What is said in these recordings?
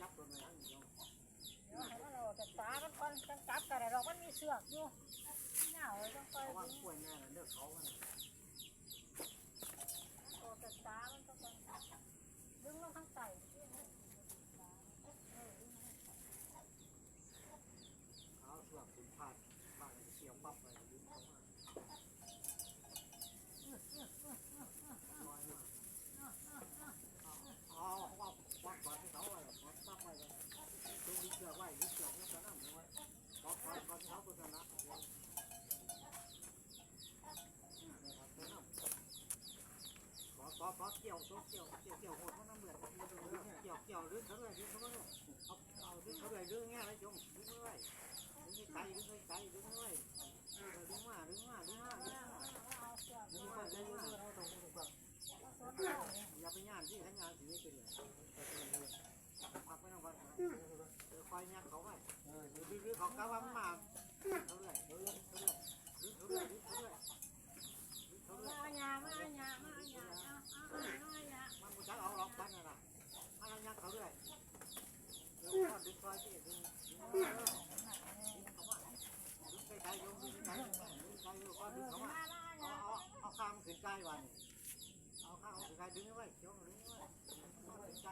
เดี๋ยวให้มันออกจากันก่อนจังจับกันได้ดอกมัมีเสือกอยู่เหงาเลยต้องคอยดึงออกจากตามันต้องคอยดึงลงข้างใต้เอาส่วนคุณพลาดบ้านเสียวปั๊บไปย เกี่ยวเกี่ยวเกี่ยวเกี่ยวหดมันน้ำเบื่อเกี่ยวเกี่ยวดึงเขาเลยดึงเขาเลยเอาเอาดึงเขาเลยดึงเงี้ยเลยจงดึงเขาเลยดึงไกลดึงไกลดึงเขาเลยดึงมาดึงมาดึงมาดึงมาเอาเสือกดึงมาดึงมาเอาสวนเข้าเนี่ยอย่าไปย่านที่ขันยานถือเป็นเลยพักไม่ต้องพักนะเดี๋ยวคอยยักเขาไว้ดื้อเขาก้าวมันมาเขาเลยเขาเลยเขาเลยเขาเลยเขาเลยเขาเลย มาเอาหยามาเอาหยามาเอาหยาเอาเอาเอาเอาหยา มันกูจะเอาล็อกกันนะมันยักเขาเลยเดี๋ยวก็ดึงคอยที่ดึงดึงเขาว่าดึงไปใจโยงดึงใจดึง ดึงเขาว่ามามาเอาเอาเอาข้ามขึ้นใจวันเอาข้ามขึ้นใจดึงไว้โยงดึงไว้เอาขึ้นใจ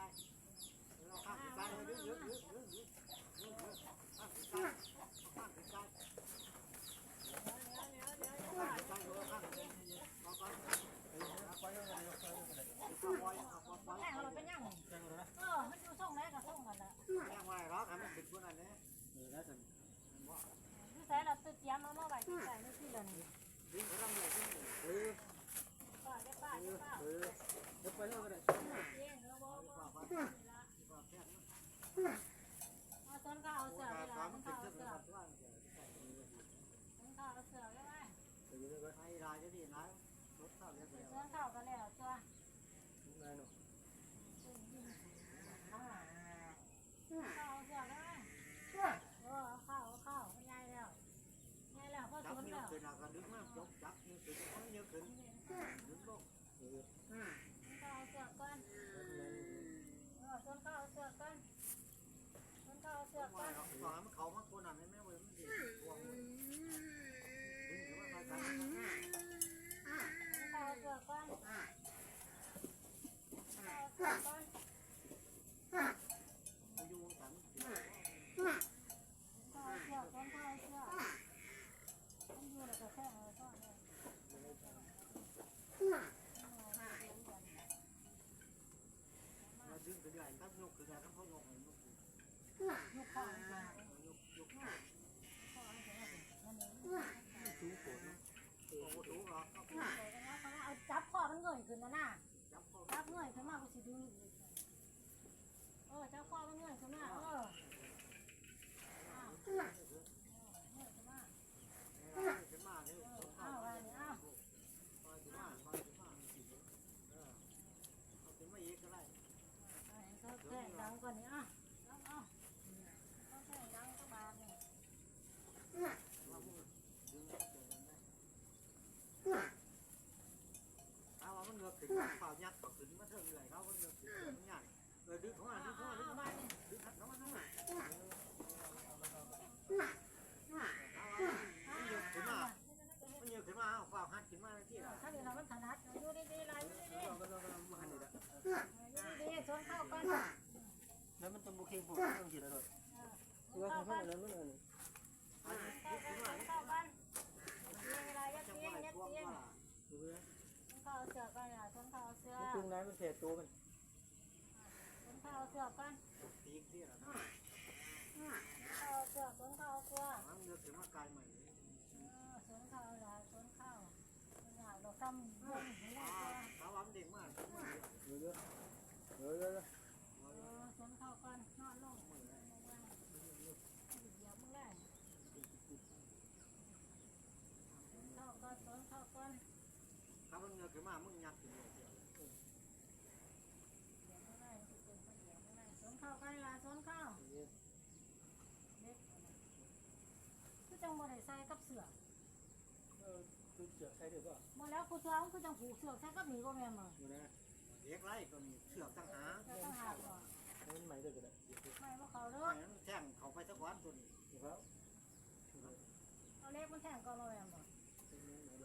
เอาข้ามขึ้นใจเลยดึงดึงดึงดึงดึงดึงข้ามขึ้นใจข้ามขึ้นใจเดี๋ยวเดี๋ยวเดี๋ยวข้ามขึ้นใจเลยข้ามขึ้นใจเอาก่อนเอาไปเลยเอาไปเอาไปแม่เราเป็นยังเออมันอยู่ช่องไหนกับช่องกันละยังไงหรอกให้มันติดบนอันนี้อยู่ใส่เราตึกเตรียมมาเมื่อไหร่ที่ใส่ไม่ที่เลยนี่ดึงเขาต้องเลยดึงป้าได้ป้าได้ป้าเออเดี๋ยวไปเท่ากัน เองเออบ่ดีกบ่ว่าไปดีกว่าแค่นั้นเอาต้นข้าวเอาโอ้เสือไปละต้นข้าวเอาเสือเสือผ้าว่าต้นข้าวเอาเสือไปไหมไอ้รายจะดีนะรถเข้าเรียบร้อยต้นข้าวก็แล้วตัว นายหนู ข้าวเอาเสือได้ไหมเออเอาข้าวเอาข้าวมันใหญ่แล้วใหญ่แล้วพ่อ จับ สน นิ้ว แล้ว ขึ้นอะก็ดึงมาจบจับนิ้วขึ้นเอานิ้วขึ้นดึงลง ต้นข้าวเอาเสือก่อน เออต้นข้าวเอาเสือก่อนต้นข้าวเอาเสือก่ว่าอนเราขอมันเขามาคนอะไม่แม่เว้ยมันดีวงดึงหรือว่าใครใครต้นข้าวเอาเสือก่อนต้นข้าวเอาเสือก่อน อยู่สัน ข้าวเสือต้นข้าวเสือมันอยู่แล้วก็แค่เออก็เนี่ย เราดึงขึ้นได้ตั้งยกขึ้นได้ตั้งเขายกยก ยุคข้าวเสือย กยก ข้าวเสือมันเอง สูงโผล่โอ้โหสูงหรอ เสือกันนะเขาเอาจับคอมันเงยขึ้นนะน่ะ จับเขา จับเงยขึ้นมาก็สิดึง เออจับคอมันเงยขึ้นมาเอออ้าวเงยขึ้นมาขึ้นมาเอ้าอะไรนี่อ้าวคอยขึ้นมาคอยขึ้นมาเออเอาขึ้นมาอีกก็ได้เขาแข่งดังกว่านี้อะเอาเอาเขาแข่งดังก็บาทนี่ว่ามึงดึงเกินได้เอาว่ามันเงือกขึ้นเปล่ายักษ์เขาขึ้นมาเท่าไหร่เขาก็เงือกขึ้นมันใหญ่เออดึงเข้ามาดึงเข้ามาดึงเข้ามาดึงขัดเข้ามาเข้ามามันเงือกขึ้นมามันเงือกขึ้นมาเอาเปล่าหัดขึ้นมาที่ละถ้า แล้วมันต้องบุกเองผมต้องคิดอะไรตัวของเขาแล้วมันอะไรเข้ากันเข้ากันเวลายัดจังเตีหยงวะยัดพวกเตียงว่าดูเลยเข้าเสือกันอะชนเข้าเสือมันตึงน้ำมันแผลตัวมันชนเข้าเสือกันตีกที่ละนะเข้าเสือชนเข้าเสือมันเงือกขึ้นมาไกลใหม่ชนเข้าละชนเข้าอยากเราซ้ำเรื่องนี้อ่าถ้าว่ามันเด็กมากดูเยอะเยอะเยอะชนเข้ากันนอนลงเดี๋ยวมึงได้เข้ากันชนเข้ากันถ้ามันเงือกขึ้นมามึงยักขึ้นเลย จังบ่ได้ใส่กับเสือเออคือเสือกใส่ได้บ่บ่แล้วกูเสือมันคือจังผูกเสือกใส่กับหมีบ่แม่นบ่ดูนะเด็กไรก็มีเสือกตั้งหาเสือกตั้งหากบ่มันใหม่ด้วยก็ได้ไม่ว่าเขาเด้อแท่งเขาไปสักวันตัวนี้ถูกแล้วเอาเล็กมันแท่งก่อนบ่แม่นบ่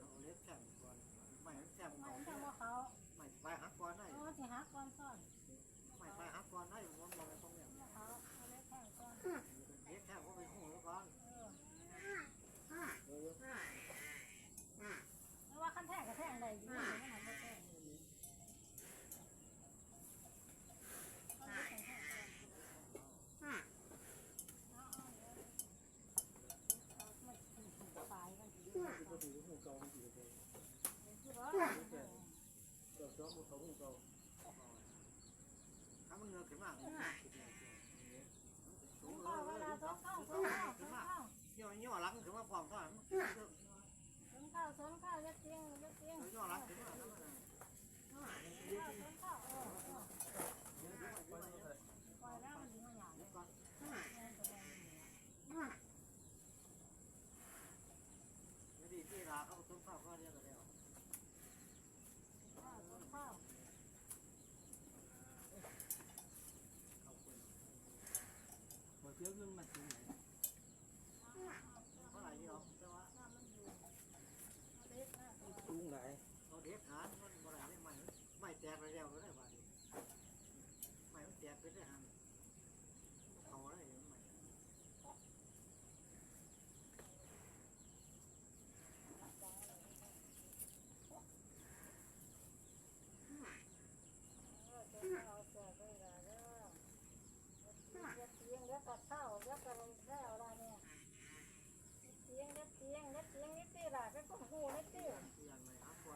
เอาเล็กแท่งก่อนไม่แท่งไม่แท่งบ่เขาไม่ไปหักก่อนได้เออสิหักก่อนซ่อนไม่ไปหักก่อนได้บ่บ่ องหมู่สองหมู่สองถ้ามันเงือกขึ้นมากสูงเลยเลยสองเก้าสองเก้าสองเก้าย่อย่อหลังขึ้นมาพร้อมเท่านั้นสองเข้าสองเข้ายะเตียงยะเตียงย่อหลังขึ้นมา เขาอะไรอย่ไหเอาเยเด้เก็กกัขี้เนี่ยเตียเงี้ยตีหล่ะก็ต้องหูนี่ตีอย่างไรครับว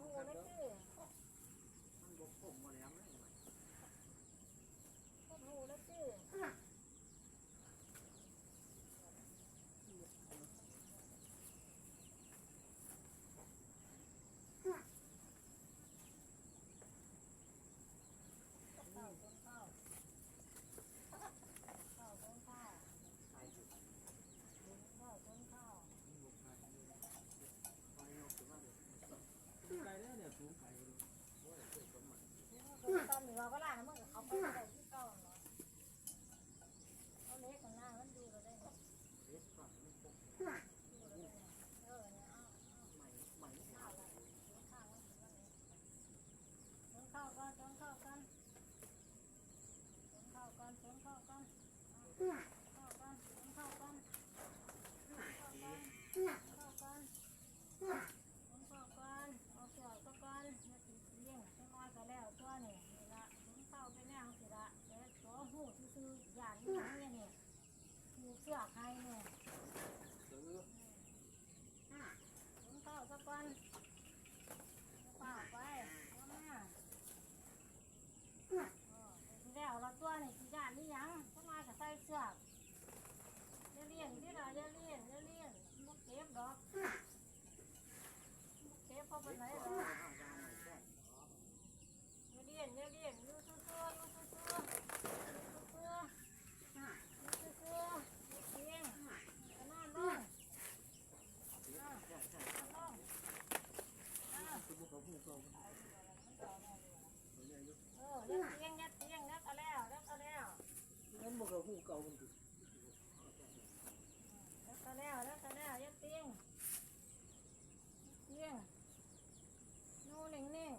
หูนี่ตีมันบกผมมาแล้วเนี่ย Mau. ไปแนวสิละแต่ขอหูซื้อๆอย่างนี้เนี่ยถูเสื้อใครเนี่ยซื้ออะลุงเต้าสักวันเาล่าไปว่ามาแล้วเราตัวนี่สิยานนี่ยังต้องมาใส่เสื้อเลี้ยงที่เราเลี้ยงเลี้ยงเลี้ยงมุกเก็บดอกมุกเก็บพอไปไหนหรอเลี้ยงเลี้ยง แล้วก็แล้วแล้วก็แล้วยัดเตียงเตียงนู่นเน่งเน่ง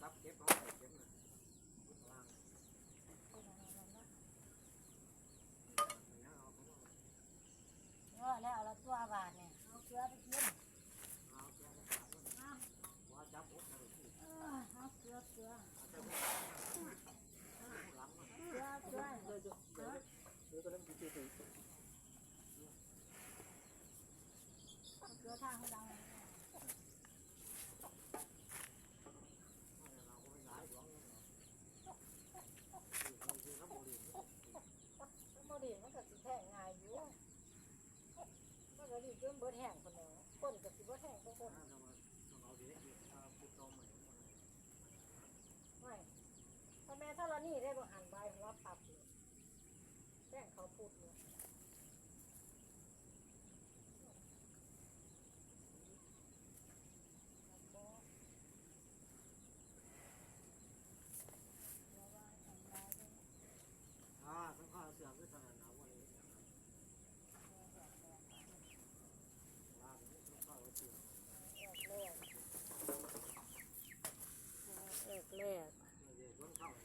ครับเก็บเอาไปเก็บนะวางว่าแล้วเราตัวบาทเนี่ยเอาเกลือไปกินเอาเกลือไปกินว่าจับอุ๊บเลยเอาเกลือเกลือเกลือเกลือเกลือเกลือ เริ่มเบิดแห้งคนแล้วก้นกับสิเบิดแห้งคนไม่พ่อแม่ถ้าเรานี่ได้บ่หันใบหัวปับเลยแจ้งเขาพูดเลย